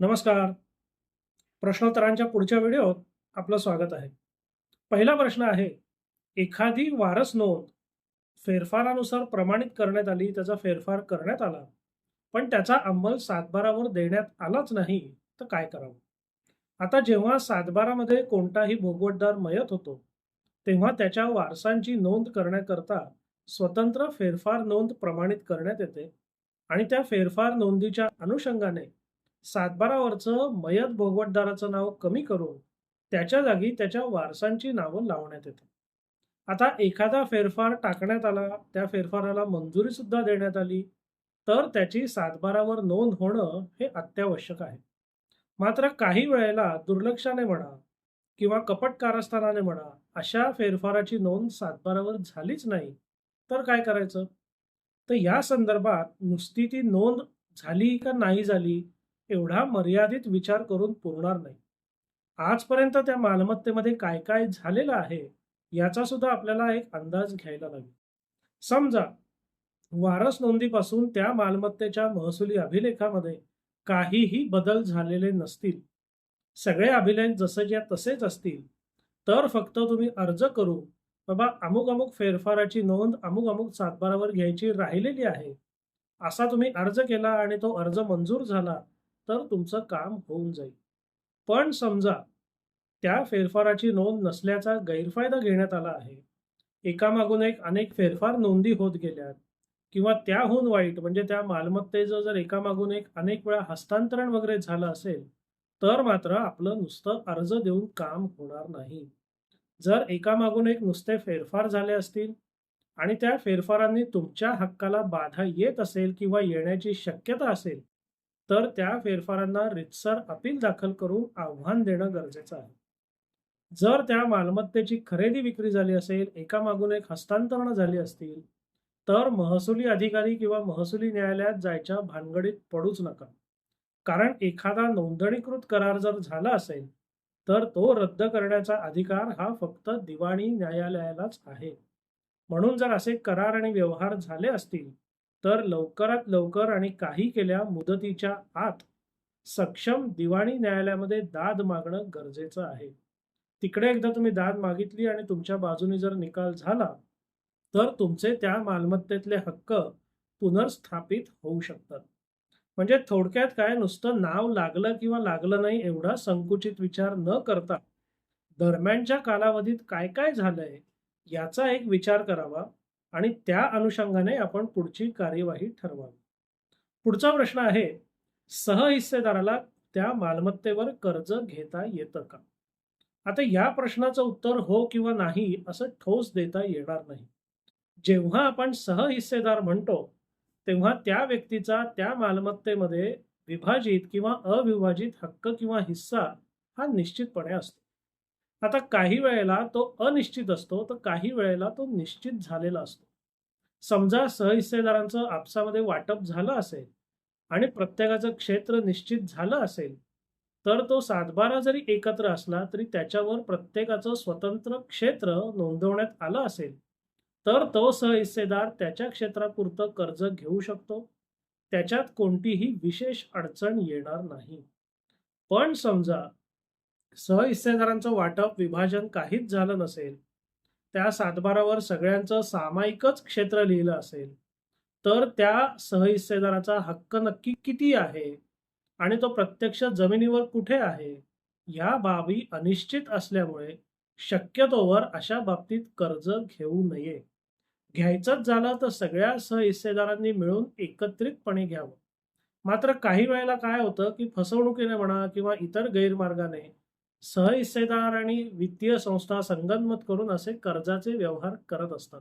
नमस्कार. प्रश्नोत्तरांच्या पुढच्या व्हिडिओत आपलं स्वागत आहे. पहिला प्रश्न आहे एखादी वारस नोंद फेरफारानुसार प्रमाणित करण्यात आली त्याचा फेरफार करण्यात आला पण त्याचा अंमल सातबारावर देण्यात आलाच नाही तर काय करावं? आता जेव्हा सातबारामध्ये कोणताही भोगवटदार मयत होतो तेव्हा त्याच्या वारसांची नोंद करण्याकरता स्वतंत्र फेरफार नोंद प्रमाणित करण्यात येते आणि त्या फेरफार नोंदीच्या अनुषंगाने सातबारावरचं मयत भोगवटदाराचं नाव कमी करून त्याच्या जागी त्याच्या वारसांची नावं लावण्यात येतात. आता एखादा फेरफार टाकण्यात आला त्या फेरफाराला मंजुरी सुद्धा देण्यात आली तर त्याची सातबारावर नोंद होणं हे अत्यावश्यक आहे. मात्र काही वेळेला दुर्लक्षाने म्हणा किंवा कपट कारस्थानाने म्हणा अशा फेरफाराची नोंद सातबारावर झालीच नाही तर काय करायचं? तर या संदर्भात नुसती ती नोंद झाली का नाही झाली एवढा मर्यादित विचार करून पुरणार नाही. आजपर्यंत त्या मालमत्तेमध्ये काय काय झालेलं आहे याचा सुद्धा आपल्याला एक अंदाज घ्यायला लागेल. समजा वारस नोंदीपासून त्या मालमत्तेच्या महसुली अभिलेखामध्ये काहीही बदल झालेले नसतील. सगळे अभिलेख जसेच्या तसेच असतील. तर फक्त तुम्ही अर्ज करू बाबा अमुक अमुक फेरफाराची नोंद अमुक अमुक सातबारावर घ्यायची राहिलेली आहे. असा तुम्ही अर्ज केला आणि तो अर्ज मंजूर झाला तर तुमचं काम होऊन जाईल. पण समजा त्या फेरफाराची नोंद नसल्याचा गैरफायदा घेण्यात आला आहे. एकामागून एक अनेक फेरफार नोंदी होत गेल्यात किंवा त्याहून वाईट म्हणजे त्या मालमत्तेचं जर एकामागून एक अनेक वेळा हस्तांतरण वगैरे झालं असेल तर मात्र आपलं नुसतं अर्ज देऊन काम होणार नाही. जर एकामागून एक नुसते फेरफार झाले असतील आणि त्या फेरफारांनी तुमच्या हक्काला बाधा येत असेल किंवा येण्याची शक्यता असेल तर त्या फेरफारांना रितसर अपील दाखल करून आव्हान देणं गरजेचं आहे. जर त्या मालमत्तेची खरेदी विक्री झाली असेल एकामागून एक हस्तांतरण झाली असतील तर महसुली अधिकारी किंवा महसुली न्यायालयात जायच्या भानगडीत पडूच नका. कारण एखादा नोंदणीकृत करार जर झाला असेल तर तो रद्द करण्याचा अधिकार हा फक्त दिवाणी न्यायालयालाच आहे. म्हणून जर असे करार आणि व्यवहार झाले असतील तर लवकरात लवकर आणि काही केल्या मुदतीच्या आत सक्षम दिवाणी न्यायालयामध्ये दाद मागणं गरजेचं आहे. तिकडे एकदा तुम्ही दाद मागितली आणि तुमच्या बाजूने जर निकाल झाला तर तुमचे त्या मालमत्तेतले हक्क पुनर्स्थापित होऊ शकतात. म्हणजे थोडक्यात काय नुसतं नाव लागलं किंवा लागलं नाही एवढा संकुचित विचार न करता दरम्यानच्या कालावधीत काय काय झालंय याचा एक विचार करावा. आणि त्या अनुषंगाने आपण पुढची कार्यवाही ठरवावी. पुढचा प्रश्न आहे सहहिस्सेदाराला त्या मालमत्तेवर कर्ज घेता येतं का? आता या प्रश्नाचं उत्तर हो किंवा नाही असं ठोस देता येणार नाही. जेव्हा आपण सहहिस्सेदार म्हणतो तेव्हा त्या व्यक्तीचा त्या मालमत्तेमध्ये विभाजित किंवा अविभाजित हक्क किंवा हिस्सा हा निश्चितपणे असतो. आता काही वेळेला तो अनिश्चित असतो तर काही वेळेला तो निश्चित झालेला असतो. समजा सहहिस्सेदारांचं आपसामध्ये वाटप झालं असेल आणि प्रत्येकाचं क्षेत्र निश्चित झालं असेल तर तो सातबारा जरी एकत्र असला तरी त्याच्यावर प्रत्येकाचं स्वतंत्र क्षेत्र नोंदवण्यात आलं असेल तर तो सहहिस्सेदार त्याच्या क्षेत्रापुरतं कर्ज घेऊ शकतो. त्याच्यात कोणतीही विशेष अडचण येणार नाही. पण समजा सहहिस्सेदारांचं वाटप विभाजन काहीच झालं नसेल. त्या सातबारावर सगळ्यांचं सामायिकच क्षेत्र लिहिलं असेल. तर त्या सहहिस्सेदाराचा हक्क नक्की किती आहे? आणि तो प्रत्यक्ष जमिनीवर कुठे आहे? या बाबी अनिश्चित असल्यामुळे शक्यतोवर अशा बाबतीत कर्ज घेऊ नये. घ्यायचंच झालं तर सगळ्या सहहिस्सेदारांनी मिळून एकत्रितपणे घ्यावं. मात्र काही वेळेला काय होतं की फसवणुकीने म्हणा किंवा इतर गैरमार्गाने सहहिस्सेदार आणि वित्तीय संस्था संगनमत करून असे कर्जाचे व्यवहार करत असतात.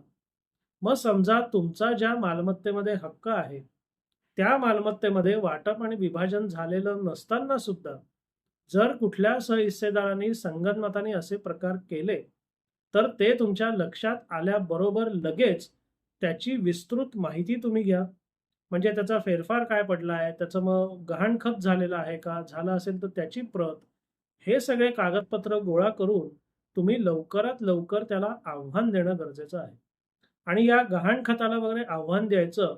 मग समजा तुमचा ज्या मालमत्तेमध्ये हक्क आहे त्या मालमत्तेमध्ये वाटप आणि विभाजन झालेलं नसताना सुद्धा जर कुठल्या सहहिस्सेदारांनी संगनमताने असे प्रकार केले तर ते तुमच्या लक्षात आल्याबरोबर लगेच त्याची विस्तृत माहिती तुम्ही घ्या. म्हणजे त्याचा फेरफार काय पडला आहे त्याचं मग गहाणखत झालेलं आहे का? झालं असेल तर त्याची प्रत हे सगळे कागदपत्र गोळा करून तुम्ही लवकरात लवकर त्याला आव्हान देणं गरजेचं आहे. आणि या गहाणखताला वगैरे आव्हान द्यायचं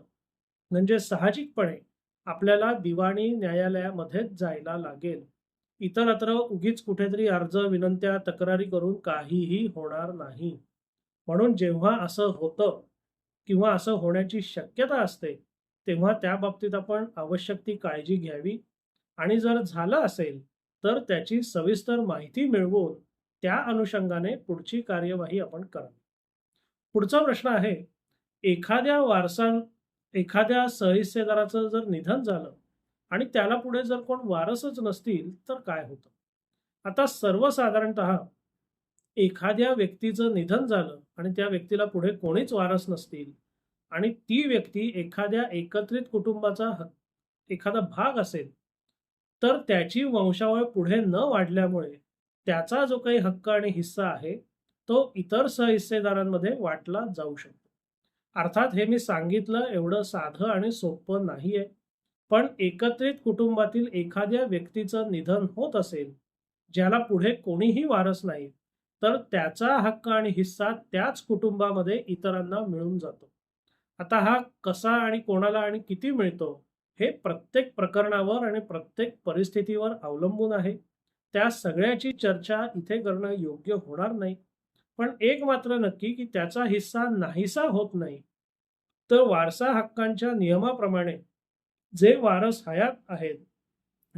म्हणजे साहजिकपणे आपल्याला दिवाणी न्यायालयामध्येच जायला लागेल. इतरत्र उगीच कुठेतरी अर्ज विनंत्या तक्रारी करून काहीही होणार नाही. म्हणून जेव्हा असं होतं किंवा असं होण्याची शक्यता असते तेव्हा त्या बाबतीत आपण आवश्यक ती काळजी घ्यावी. आणि जर झालं असेल तर त्याची सविस्तर माहिती मिळवून त्या अनुषंगाने पुढची कार्यवाही आपण करावी. पुढचा प्रश्न आहे एखाद्या वारसा एखाद्या सहहिस्सेदाराचं जर निधन झालं आणि त्याला पुढे जर कोण वारसच नसतील तर काय होतं? आता सर्वसाधारणत एखाद्या व्यक्तीचं निधन झालं आणि त्या व्यक्तीला पुढे कोणीच वारस नसतील आणि ती व्यक्ती एखाद्या एकत्रित कुटुंबाचा हक- एखादा भाग असेल तर त्याची वंशावळ पुढे न वाढल्यामुळे त्याचा जो काही हक्क आणि हिस्सा आहे तो इतर सहहिस्सेदारांमध्ये वाटला जाऊ शकतो. अर्थात हे मी सांगितलं एवढं साधं आणि सोपं नाहीये. पण एकत्रित कुटुंबातील एखाद्या व्यक्तीचं निधन होत असेल ज्याला पुढे कोणीही वारस नाही तर त्याचा हक्क आणि हिस्सा त्याच कुटुंबामध्ये इतरांना मिळून जातो. आता हा कसा आणि कोणाला आणि किती मिळतो हे प्रत्येक प्रकरणावर आणि प्रत्येक परिस्थितीवर अवलंबून आहे. त्या सगळ्याची चर्चा इथे करणं योग्य होणार नाही. पण एक मात्र नक्की की त्याचा हिस्सा नाहीसा होत नाही. तर वारसा हक्कांच्या नियमाप्रमाणे जे वारस हयात आहेत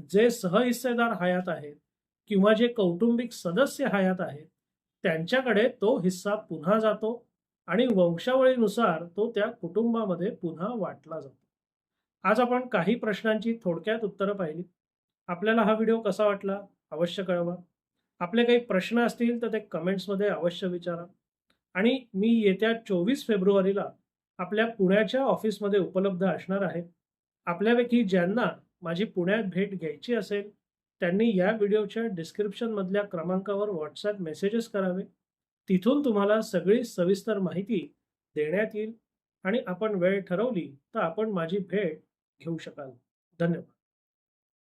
जे सहहिस्सेदार हयात आहेत किंवा जे कौटुंबिक सदस्य हयात आहेत त्यांच्याकडे तो हिस्सा पुन्हा जातो आणि वंशावळीनुसार तो त्या कुटुंबामध्ये पुन्हा वाटला जातो. आज आपण काही प्रश्नांची थोडक्यात उत्तरं पाहिली. आपल्याला हा व्हिडिओ कसा वाटला अवश्य कळवा. आपले काही प्रश्न असतील तर ते कमेंट्समध्ये अवश्य विचारा. आणि मी येत्या चोवीस फेब्रुवारीला आपल्या पुण्याच्या ऑफिसमध्ये उपलब्ध असणार आहे. आपल्यापैकी ज्यांना माझी पुण्यात भेट घ्यायची असेल त्यांनी या व्हिडिओच्या डिस्क्रिप्शनमधल्या क्रमांकावर व्हॉट्सॲप मेसेजेस करावे. तिथून तुम्हाला सगळी सविस्तर माहिती देण्यात येईल. आणि आपण वेळ ठरवली तर आपण माझी भेट घेऊ शकाल. धन्यवाद.